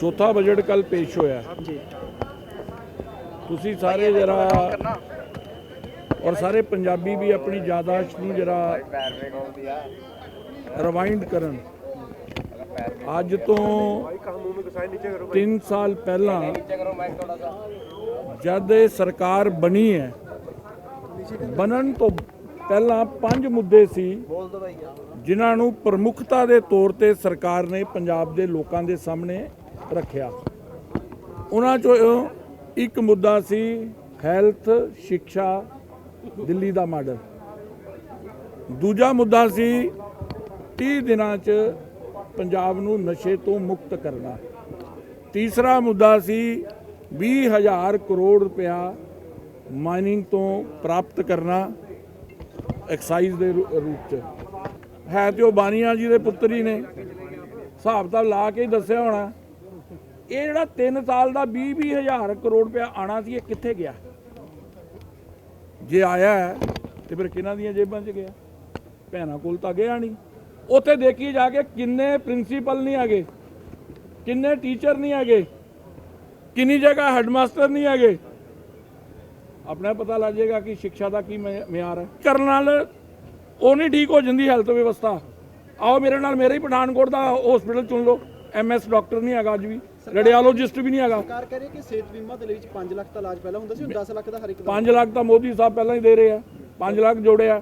ਚੌਥਾ ਬਜਟ ਕੱਲ ਪੇਸ਼ ਹੋਇਆ। ਜੀ। ਤੁਸੀਂ ਸਾਰੇ ਜਰਾ ਔਰ ਸਾਰੇ ਪੰਜਾਬੀ ਵੀ ਆਪਣੀ ਯਾਦਾਸ਼ਤ ਨੂੰ ਜਰਾ ਰਿਵਾਈਂਡ ਕਰਨ। ਅੱਜ ਤੋਂ 3 ਸਾਲ ਪਹਿਲਾਂ ਜਦ ਇਹ ਸਰਕਾਰ ਬਣੀ ਹੈ ਬਣਨ ਤੋਂ ਪਹਿਲਾਂ ਪੰਜ ਮੁੱਦੇ ਸੀ ਜਿਨ੍ਹਾਂ ਨੂੰ ਪ੍ਰਮੁੱਖਤਾ ਦੇ ਤੌਰ ਤੇ ਸਰਕਾਰ ਨੇ ਪੰਜਾਬ ਦੇ ਲੋਕਾਂ ਦੇ ਸਾਹਮਣੇ ਰੱਖਿਆ। ਉਹਨਾਂ ਚੋਂ ਇੱਕ ਮੁੱਦਾ ਸੀ ਹੈਲਥ ਸਿੱਖਿਆ ਦਿੱਲੀ ਦਾ ਮਾਡਲ। ਦੂਜਾ ਮੁੱਦਾ ਸੀ 30 ਦਿਨਾਂ 'ਚ ਪੰਜਾਬ ਨੂੰ ਨਸ਼ੇ ਤੋਂ ਮੁਕਤ ਕਰਨਾ। ਤੀਸਰਾ ਮੁੱਦਾ ਸੀ 20000 ਕਰੋੜ ਰੁਪਇਆ ਮਾਈਨਿੰਗ ਤੋਂ ਪ੍ਰਾਪਤ ਕਰਨਾ ਐਕਸਾਈਜ਼ ਦੇ ਰੂ- ਰੂਪ 'ਚ। ਹੈ ਤੇ ਉਹ ਬਾਨੀਆ ਜੀ ਦੇ ਪੁੱਤਰ ਹੀ ਨੇ। ਹਿਸਾਬ ਤਾਂ ਲਾ ਕੇ ਹੀ ਦੱਸਿਆ ਹੋਣਾ। ਇਹ ਜਿਹੜਾ 3 ਸਾਲ ਦਾ 20 20 ਹਜ਼ਾਰ ਕਰੋੜ ਰੁਪਇਆ ਆਣਾ ਸੀ ਇਹ ਕਿੱਥੇ ਗਿਆ? ਜੇ ਆਇਆ ਹੈ, ਤੇ ਫਿਰ ਕਿਹਨਾਂ ਦੀਆਂ ਜੇਬਾਂ 'ਚ ਗਿਆ? ਭੈਣਾਂ ਕੋਲ ਤਾਂ ਗਿਆ ਨਹੀਂ। ਉੱਥੇ ਦੇਖੀ ਜਾ ਕੇ ਕਿੰਨੇ ਪ੍ਰਿੰਸੀਪਲ ਨਹੀਂ ਹੈਗੇ ਕਿੰਨੇ ਟੀਚਰ ਨਹੀਂ ਹੈਗੇ ਕਿੰਨੀ ਜਗ੍ਹਾ ਹੈਡਮਾਸਟਰ ਨਹੀਂ ਹੈਗੇ। ਆਪਣਾ ਪਤਾ ਲੱਗ ਜਾਏਗਾ ਕਿ ਸਿੱਖਿਆ ਦਾ ਕੀ ਮਿ- ਮਿਆਰ ਹੈ। ਕਰਨ ਨਾਲ ਉਹ ਨਹੀਂ ਠੀਕ ਹੋ ਜਾਂਦੀ ਹੈਲਥ ਵਿਵਸਥਾ। ਆਓ ਮੇਰੇ ਨਾਲ ਮੇਰੇ ਹੀ ਪਠਾਨਕੋਟ ਦਾ ਹਸਪੀਟਲ ਚੁਣ ਲਓ। ਐਮਐਸ ਡਾਕਟਰ ਨਹੀਂ ਹੈਗਾ ਅੱਜ ਵੀ ਰੇਡੀਓਲੋਜਿਸਟ ਵੀ ਨਹੀਂ ਹੈਗਾ। ਸਰਕਾਰ ਕਹਿ ਰਹੀ ਕਿ ਸਿਹਤ ਬੀਮਾ ਦੇ ਲਈ 5 ਲੱਖ ਦਾ ਇਲਾਜ ਪਹਿਲਾਂ ਹੁੰਦਾ ਸੀ ਹੁਣ 10 ਲੱਖ ਦਾ ਹਰ ਇੱਕ ਦਾ 5 ਲੱਖ ਤਾਂ ਮੋਦੀ ਸਾਹਿਬ ਪਹਿਲਾਂ ਹੀ ਦੇ ਰਹੇ ਆ 5 ਲੱਖ ਜੋੜੇ ਆ।